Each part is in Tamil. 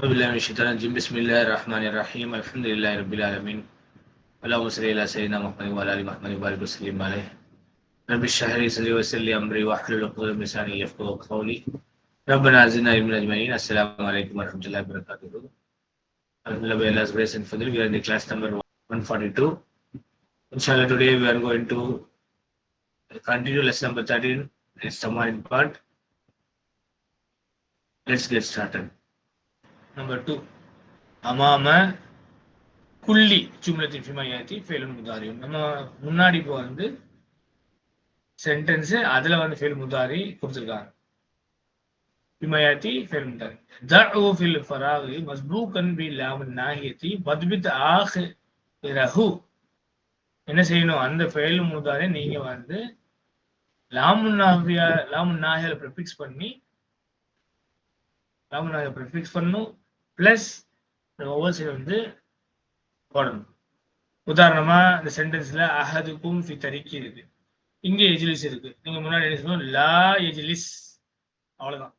من بسم الله الرحمن الرحيم الحمد لله رب العالمين اللهم صل على سيدنا محمد وعلى آل محمد وبارك وسلم عليه رب اشرح لي صدري ويسر أمري واحلل عقدة من لساني يفقهوا قولي ربنا زدنا علما أجمعين السلام عليكم ورحمة الله وبركاته Alhamdulillah, by Allah's grace and fadl, we are in the class number 142. Inshallah, today we are going to continue lesson number 13. It's Samarin part. Let's get started. Number two. அமாம குள்ளி ஜும்லத்தின் ஃபிமையாத்தி ஃபெயில் முதாரியும் நம்ம முன்னாடி இப்போ வந்து சென்டென்ஸ் அதுல வந்து ஃபெயில் முதாரி கொடுத்துருக்காங்க. ஃபிமையாத்தி ஃபெயில் முதாரி. தஉ ஃபில் ஃபராகி மஸ்பூகன் பி லாம் நாஹியத்தி வத்பித் ஆஹிரஹு என்ன செய்யணும்? அந்த ஃபெயில் முதாரி நீங்க வந்து லாமுன்னாஹியா நாஹியா ப்ரிஃபிக்ஸ் பண்ணி லாமுன்னாஹியா ப்ரிஃபிக்ஸ் பண்ணும் பிளஸ் ஒவ்வொரு சைடு வந்து போடணும். உதாரணமா இந்த சென்டென்ஸ்ல அஹதுக்கும் ஃபி இருக்கு. இங்க எஜிலிஸ் இருக்கு. நீங்க முன்னாடி என்ன சொல்லணும்? லா எஜிலிஸ் அவ்வளவுதான்.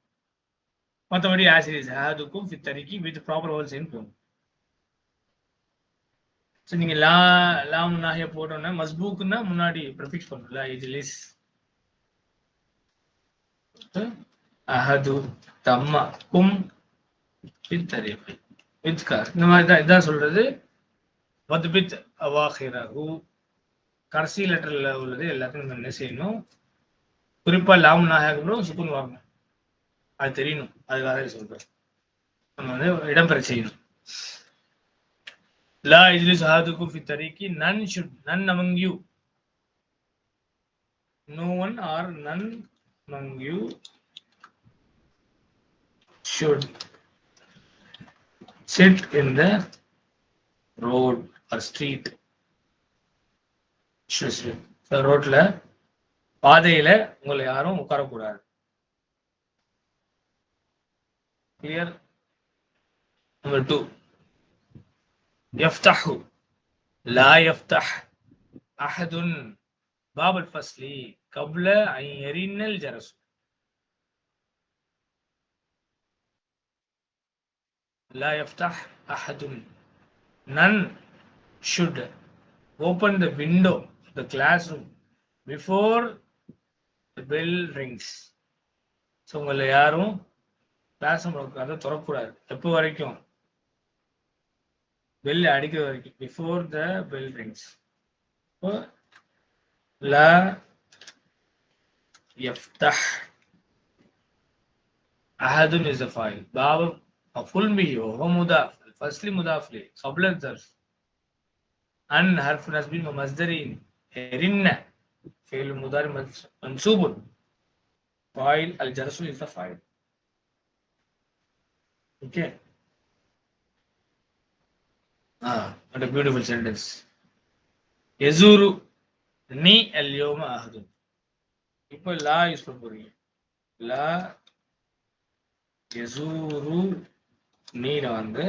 மற்றபடி ஆசிரியஸ் அஹதுக்கும் ஃபி வித் ப்ராப்பர் ஓவல் சைன் போகணும் ஸோ நீங்க லா லா முன்னாகிய போட்டோம்னா மஸ்பூக்குன்னா முன்னாடி ப்ரிஃபிக்ஸ் பண்ணணும் லா எஜிலிஸ் அஹது தம்மா கும் பித்தரிஃபை வித்கார் இந்த மாதிரி தான் இதான் சொல்றது. மதுபித் அவாஹிரஹு. கடைசி லெட்டர்ல உள்ளது எல்லாத்தையும் நம்ம என்ன செய்யணும்? குறிப்பா லாம் நாயகம் சுக்குன் வரணும் அது தெரியணும். அதுக்காக சொல்றேன். நம்ம வந்து இடம்பெற செய்யணும். லா இஜ்லிஸ் ஹாதுக்கும் ஃபி தரீக்கி none should none among you. No one or none among you should sit in the road or street ரோட்ல பாதையில உங்களை யாரும் உட்காரக்கூடாது clear number two يفتح لا يفتح أحد باب الفصل قبل أن يرن الجرس La yaftah ahadun. None should open the window, the classroom, before the bell rings. So உங்களை யாரும் கிளாஸ் அதை திறக்கூடாது எப்போ வரைக்கும் பெல் அடிக்கிற வரைக்கும் பிஃபோர் த பெல் ரிங்ஸ் ல எஃப்தஹ் அஹதுன் இஸ் அ ஃபாயில் பாவம் مفعول به وهو مضاف الفصل مضاف له قبل الظرف أن حرف نصب ومصدر رن فعل مضارع منصوب فاعل الجرس is the file okay ah what a beautiful sentence يزور நீ اليوم أحد இப்போ லா யூஸ் பண்ண போறீங்க லா யசூரு நீரை வந்து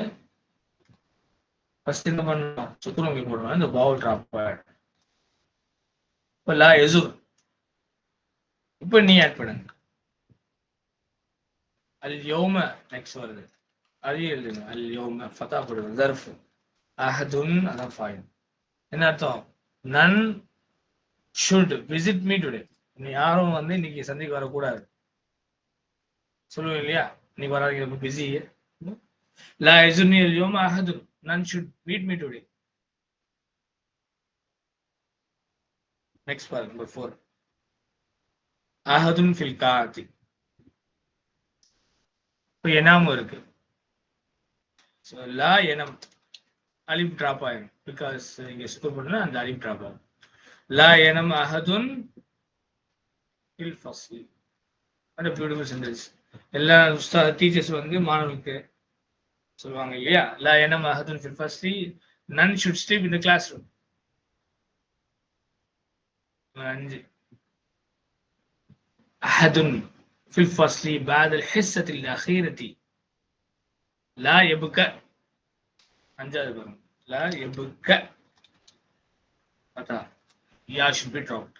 ஃபர்ஸ்ட் என்ன பண்ணணும்? சுக்குரங்க போடுவோம் இந்த பவுல் ட்ராப் இப்போ லா எசு. இப்போ நீ ஆட் பண்ணுங்க. அல் யோம. நெக்ஸ்ட் வருது. அது எழுதுங்க. அல் யோம. ஃபதா போடுங்க ஜர்ஃப் அஹதுன். அதான் ஃபைன் என்ன அர்த்தம்? None should visit me today நீ யாரும் வந்து இன்னைக்கு சந்திக்கு வரக்கூடாது. சொல்லுவேன் இல்லையா? இன்னைக்கு வராங்க ரொம்ப busy La yazurni al-yawma ahadun. None should meet me today. Next part, number four. Ahadun fil kaati. இப்போ எனாமும் இருக்கு ஸோ லா எனம் அலிப் ட்ராப் ஆயிடும் பிகாஸ் இங்க சுக்கர் பண்ணா அந்த அலிப் ட்ராப் ஆகும் லா எனம் அஹதுன் இல் ஃபஸ்லி அந்த பியூட்டிஃபுல் சென்டென்ஸ் எல்லா டீச்சர்ஸ் வந்து மாணவர்களுக்கு சொல்லுவாங்க இல்லையா லா எனம் அஹதுன் ஃபில் ஃபஸ்லி நன் ஷுட் ஸ்டீப் இந்த கிளாஸ் ரூம் அஞ்சு அஹதுன் في الفصل بعد الحصة الأخيرة لا يبقى அஞ்சாவது பாருங்க لا يبقى அதான் يا should be dropped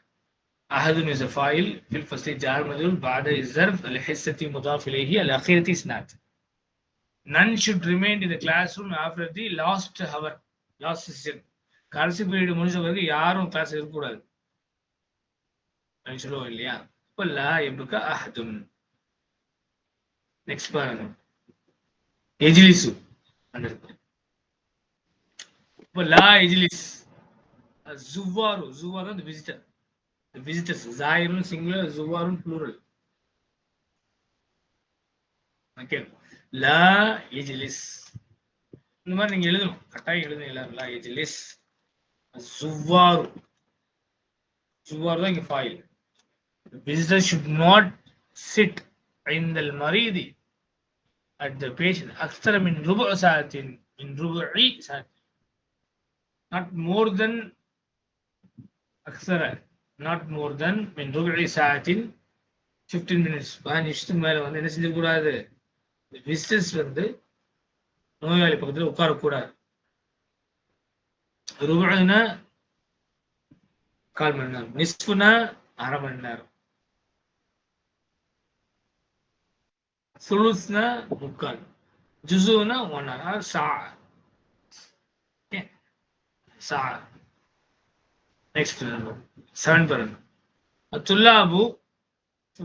أحد is a file في الفصل جار مجرور بعد الظرف الحصة مضاف إليه الأخيرة إسناد none should remain in the classroom after the last hour last session கடைசி பீரியட் முடிஞ்ச பிறகு யாரும் கிளாஸ் இருக்கக்கூடாது. அப்படின்னு சொல்லுவோம் இல்லையா? இப்போ லா எப்படிக்கா அஹதும். நெக்ஸ்ட் பாருங்க. எஜிலிசு. இப்போ லா எஜிலிஸ். ஜுவாரு ஜுவாரு அந்த விசிட்டர் விசிட்டர்ஸ் ஜாயிரும் சிங்குலர் ஜுவாரும் ப்ளூரல் ஓகே லா எஜிலிஸ் இந்த மாதிரி நீங்க எழுதணும் கட்டாயம் எழுதணும் எல்லாரும் லா எஜிலிஸ் ஜுவாரு ஜுவாரு தான் இங்க foil visitor should not sit عند المريض at the patient أكثر من ربع ساعة من ربع ساعة not more than أكثر not more than من ربع ساعة 15 minutes பதினஞ்சு நிமிஷத்துக்கு மேல வந்து என்ன செஞ்சிடக்கூடாது விசிட்டர்ஸ் வந்து நோயாளி பக்கத்தில் உட்காரக்கூடாது. ரூபாய்னா கால் மணி நேரம் நிஸ்புனா அரை மணி நேரம். சுலுஸ்னா முக்கால் ஜுசுனா ஒன் ஹவர் ஷா ஷா நெக்ஸ்ட் செவன் பரன். துல்லாபு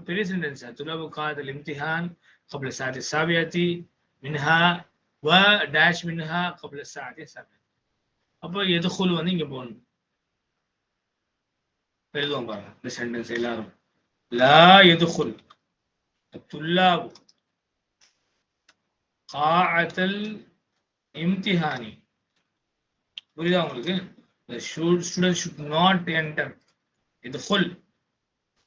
பெரிய சென்டென்ஸ் துல்லாபு காதல் இம்திஹான் قبل الساعة السابعة منها وداش منها قبل الساعة السابعة அப்போ எதுகுல் வந்து இங்க போகணும் எழுதுவோம் பாருங்க இந்த சென்டென்ஸ் எல்லாரும் லா எதுகுல் الطلاب قاعة الامتحان புரியுதா உங்களுக்கு the student should not enter يدخل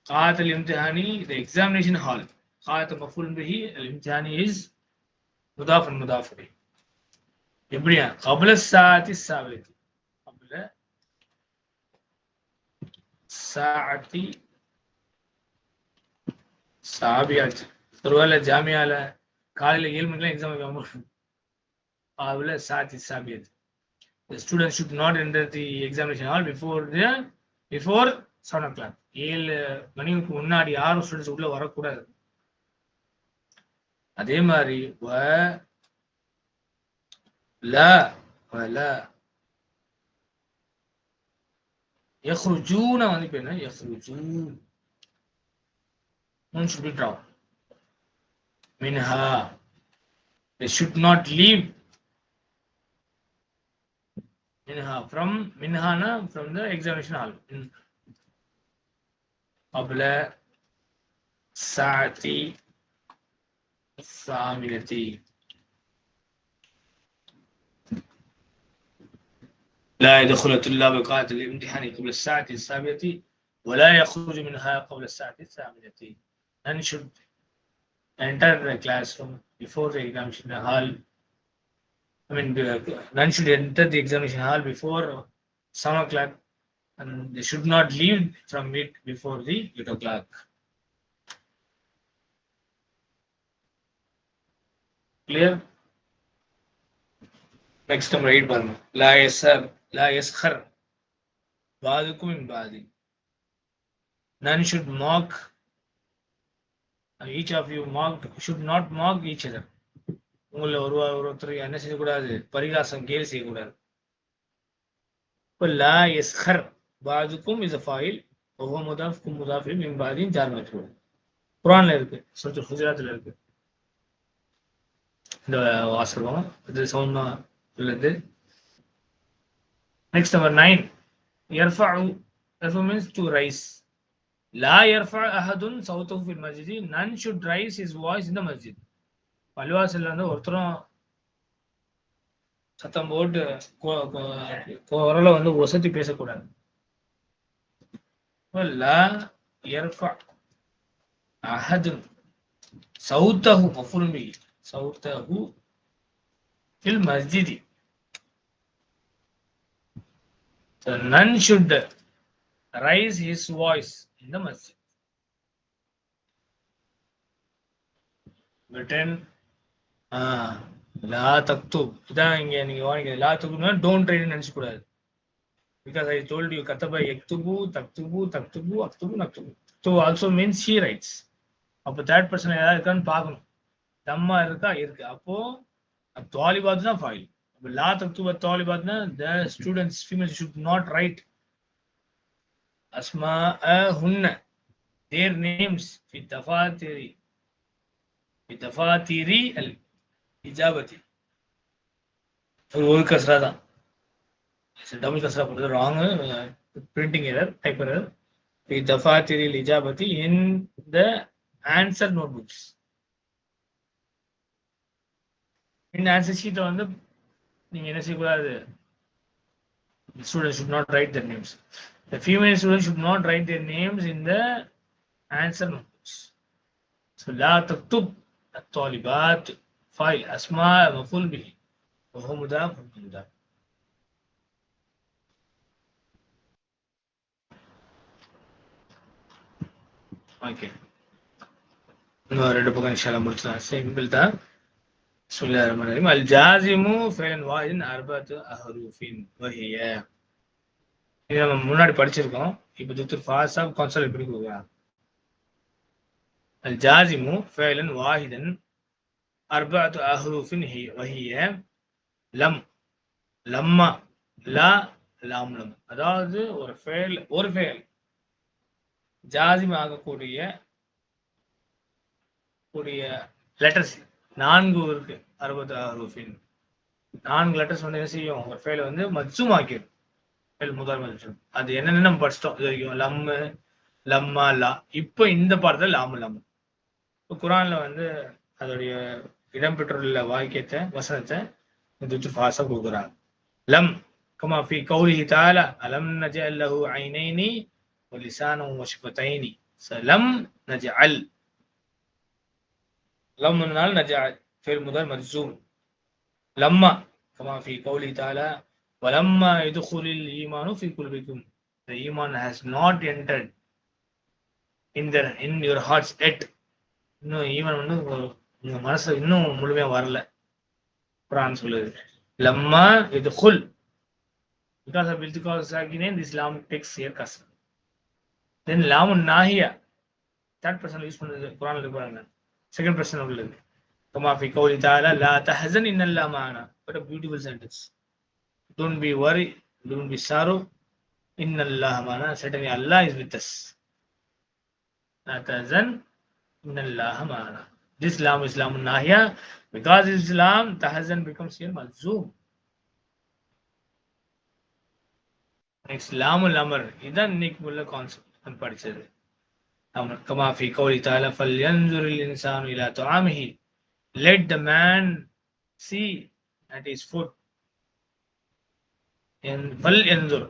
قاعة الامتحان the examination hall காலத்து மஃபுல் பிஹி இம்தியானி இஸ் முதாஃபன் முதாஃபரி எப்படியா? கபுல சாதி சாவதி கபுல சாதி சாபியாச்சு ஒருவேளை ஜாமியால காலையில ஏழு மணிக்கெல்லாம் எக்ஸாம் வைக்காம அதுல சாத்தி சாபியத் The students not not the examination examination before before before seven o'clock ஏழு மணிக்கு முன்னாடி யாரும் ஸ்டூடெண்ட்ஸ் உள்ள வரக்கூடாது. அதே மாதிரி வ ல வல يخرجون வந்து இப்ப என்ன يخرجون One should be dropped. منها they should not leave منها from منها na from the examination hall In- قبل الساعة الثامنة لا يدخل الطلاب قاعة الامتحان قبل الساعة السابعة ولا يخرج منها قبل الساعة الثامنة None should enter the classroom before the examination hall. I mean, none should enter the examination hall before seven o'clock, and they should not leave from it before the eight o'clock. Clear next number eight बार ला यसर ला यसखर बादुकुम इन बादी none should mock each of you mocked should not mock each other உங்களை ஒரு ஒருத்தர் என்ன செய்யக்கூடாது பரிகாசம் கேலி செய்யக்கூடாது இப்போ லா எஸ்ஹர் பாதுக்கும் இஸ் ஃபாயில் ஒவ்வொரு முதாஃப்க்கும் முதாஃபில் மிம்பாதியும் ஜார் மச்சுக்கூடாது குரான்ல இருக்கு சொல்ற குஜராத்தில் இருக்கு இந்த வாசிடுவோம் இது உள்ளது. நெக்ஸ்ட் நம்பர் நைன் எர்ஃபா எர்ஃபா மீன்ஸ் டு ரைஸ் லா எர்ஃபா அஹதுன் சவுத் ஆஃப் இன் மஸ்ஜிதி none should raise his voice இந்த மஸ்ஜித் பள்ளிவாசல்ல இருந்து ஒருத்தரும் சத்தம் போட்டு குரலை வந்து ஒசத்தி பேசக்கூடாது. லா எர்ஃபா அஹதுன் சவுத் ஆஃப் மஃபுல் صوته في المسجد So none should raise his voice in the masjid. Written, ah, லா தக்துப் இதான் இங்க நீங்க வாங்கிக்க லா தக்துப்னா டோன்ட் ரைட் நினைச்சு கூடாது because I told you கத்தபா எக்துபு தக்துபு தக்துபு அக்துபு நக்துபு so also means she writes அப்போ தேர்ட் பர்சன் ஏதாவது இருக்கான்னு பார்க்கணும் தம்மா இருக்கா? இருக்கு. அப்போ தாலிபாத் தான் ஃபாயில் லா தக்துப தாலிபாத்னா the students female should not write Asma ஹுன்ன தேர் நேம்ஸ் ஃபி தஃபாத்திரி ஃபி தஃபாத்திரி அல் இஜாபத்தி ஒரு ஒரு கஸ்ரா தான். டபுள் கசரா போடுறது wrong printing error type error ஃபி தஃபாத்திரி அல் இஜாபத்தி in the answer note books இந்த ஆன்சர் ஷீட்டை வந்து நீங்க என்ன செய்யக்கூடாது students should not write their names the female students should not write their names in the answer notebooks so لا تكتب الطالبات فايل اسماء مفعول به وهو مضاف مضاف okay இன்னும் ரெண்டு பக்கம் இன்ஷால்லா முடிச்சலாம் சிம்பிள் தான் بسم الله الرحمن الرحيم الجازم فعل واحد أربعة أحرف وهي இது நம்ம முன்னாடி படிச்சிருக்கோம் இப்போ துத்துர் ஃபாஸா கான்சல் எப்படி கொடுக்குறாங்க الجازم فعل واحد أربعة أحرف هي وهي لم لما لا லாம் லம் அதாவது ஒரு ஃபெயல் ஒரு ஃபெயல் ஜாசிம் ஆகக்கூடிய கூடிய லெட்டர்ஸ் நான்கு இருக்கு. அறுபத்தி ஆறு ஃபின் நான்கு லெட்டர்ஸ் வந்து என்ன செய்யும்? ஒரு ஃபைல வந்து மஜ்ஜும் ஆக்கிடும் ஃபைல் முதல் மஜ்ஜும் அது என்னென்ன நம்ம படிச்சிட்டோம்? இது வரைக்கும் லம்மு லம்மா லா இப்போ இந்த பாடத்தில் லாமு லம் இப்போ குரான்ல வந்து அதோடைய இடம்பெற்றுள்ள வாக்கியத்தை வசனத்தை துச்சு ஃபாஸா கொடுக்குறாங்க. லம் கமா ஃபி கௌலிஹி தாலா அலம் நஜ அல்லஹு ஐனைனி தைனி ச லம் நஜ அல் லம் லம்னால் நஜால் ஃபேல் முதல் மர்சூம் லம்மா கமா ஃபி கௌலி தாலா இது இதுகுலில் ஈமானு ஃபி குல்பிக்கும் the iman has not entered in their in your hearts yet. இன்னும் ஈமான் வந்து உங்க மனசு இன்னும் முழுமையா வரல. குரான் சொல்லுது. லம்மா இது ஹுல் பிகாஸ் ஆஃப் பிகாஸ் ஆகினே திஸ் லாம் டெக்ஸ் இயர் கஸ் தென் லாமுன் நாஹியா. தேர்ட் பர்சன் யூஸ் பண்ணுறது குரான் பாருங்க. செகண்ட் பிரச்சனை உள்ள இருக்கு கமாஃபி கௌலி தாலா லா தஹசன் இன்னல்லா மானா what a beautiful sentence don't be worry don't be sorrow இன்னல்லா மானா சட்டனி அல்லாஹ் இஸ் வித் அஸ் லா தஹசன் இன்னல்லா மானா this lam is lamun nahiya because this lam tahzan becomes here malzoom next lamul amr. Idan இன்னைக்கு உள்ள கான்செப்ட் படிச்சது كما في قوله تعالى فلينظر الإنسان إلى طعامه let the man see at his food என்- ஃபல் என்துர்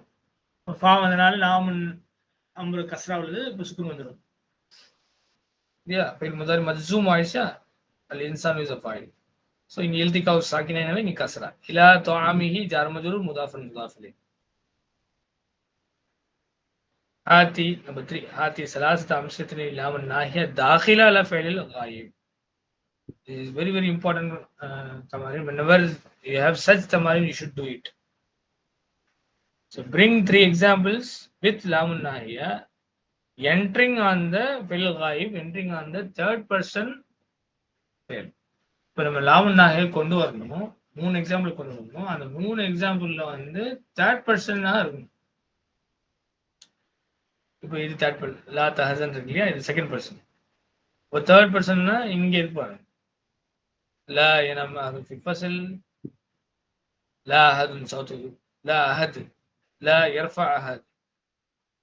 ஃபா வந்தனால நாம் அம்பு கஸ்ரா உள்ளது இப்போ சுக்குன் வந்துடும் இல்லையா இப்போ முதல் மஜ்ஜூம் ஆயிடுச்சா அல் இன்சான் இஸ் அ ஃபைல் ஸோ இங்கே எழுதிக்காவு சாக்கினாவே நீ கஸ்ரா இலா தொஆமிஹி jar மஜ்ரூர் முதாஃபன் முதாஃபிலே آتي number three آتي ثلاثة أمثلة لام الناهية داخلة على فعل الغائب This is very very important uh, tamarin. Whenever you have such tamarin, you should do it. So bring three examples with lam nahiya entering on the fil ghaib, entering on the third person fail. இப்போ நம்ம லாமன் நாகை கொண்டு வரணும் மூணு எக்ஸாம்பிள் கொண்டு வரணும் அந்த மூணு எக்ஸாம்பிள்ல வந்து தேர்ட் பர்சன் இருக்கும் இப்போ இது தேர்ட் பர்சன் லா தஹசன் இருக்கு இல்லையா? இது செகண்ட் பர்சன் இப்போ தேர்ட் பர்சன்னா இங்க இருப்பாங்க. லா எனம் அஹது ஃபி லா அஹதுன் சௌத்துகு லா அஹது லா யர்ஃபா அஹத்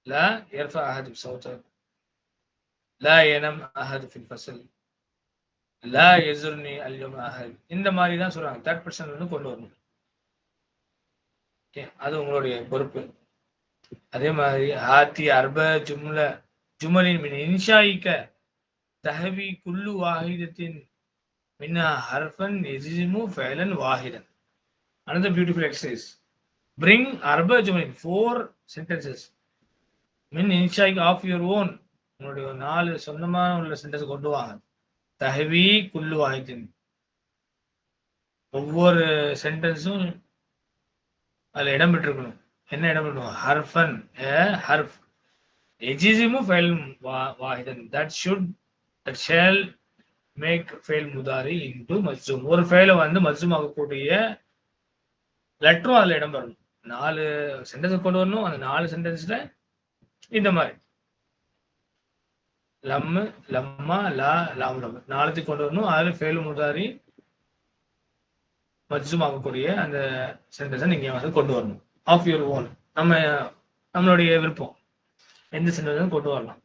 லா யர்ஃபா அஹது சௌத்துகு லா எனம் அஹது ஃபி ஃபசல் லா எசுர்னி அல்யம் அஹத். இந்த மாதிரி தான் சொல்றாங்க. தேர்ட் பர்சன் வந்து கொண்டு வரணும். ஓகே அது உங்களுடைய பொறுப்பு. அதே மாதிரி ஆத்தி அர்ப ஜும்ல ஜுமலின் மின் இன்ஷாயிக்க தஹவி குல்லு வாஹிதத்தின் மின்னா ஹர்ஃபன் எஜிமு ஃபேலன் வாஹிதன். Another பியூட்டிஃபுல் எக்ஸசைஸ் பிரிங் அர்ப ஜுமலின் ஃபோர் சென்டென்சஸ் மின் இன்ஷாயிக் ஆஃப் யுவர் ஓன் உங்களுடைய நாலு சொந்தமான உள்ள சென்டென்ஸ் கொண்டு வாங்க. தஹவி குல்லு வாஹிதன் ஒவ்வொரு சென்டென்ஸும் அதுல இடம் பெற்றிருக்கணும் என்ன இடம் பெற்றிருக்கணும் ஹர்ஃபன் ஹர்ஃப். எஜிசிமும் ஃபைல் வாஹிதன். That should that shall make fail முதாரி இன்டு மஸ்ஜூம் ஒரு ஃபெயில வந்து மஸ்ஜூம் ஆகக்கூடிய லெட்டரும் அதில் இடம் பெறணும் நாலு சென்டென்ஸ் கொண்டு வரணும். அந்த நாலு சென்டென்ஸில் இந்த மாதிரி. லம்மு லம்மா லா லாம் லம். நாலுத்தையும் கொண்டு வரணும். அதில் ஃபெயில் முதாரி மஜ்ஜும் ஆகக்கூடிய அந்த சென்டென்ஸை நீங்கள் வந்து கொண்டு வரணும். ஆஃப் யுவர் ஓன் நம்ம நம்மளுடைய விருப்பம். எந்த சென்டென்ஸும் கொண்டு வரலாம்.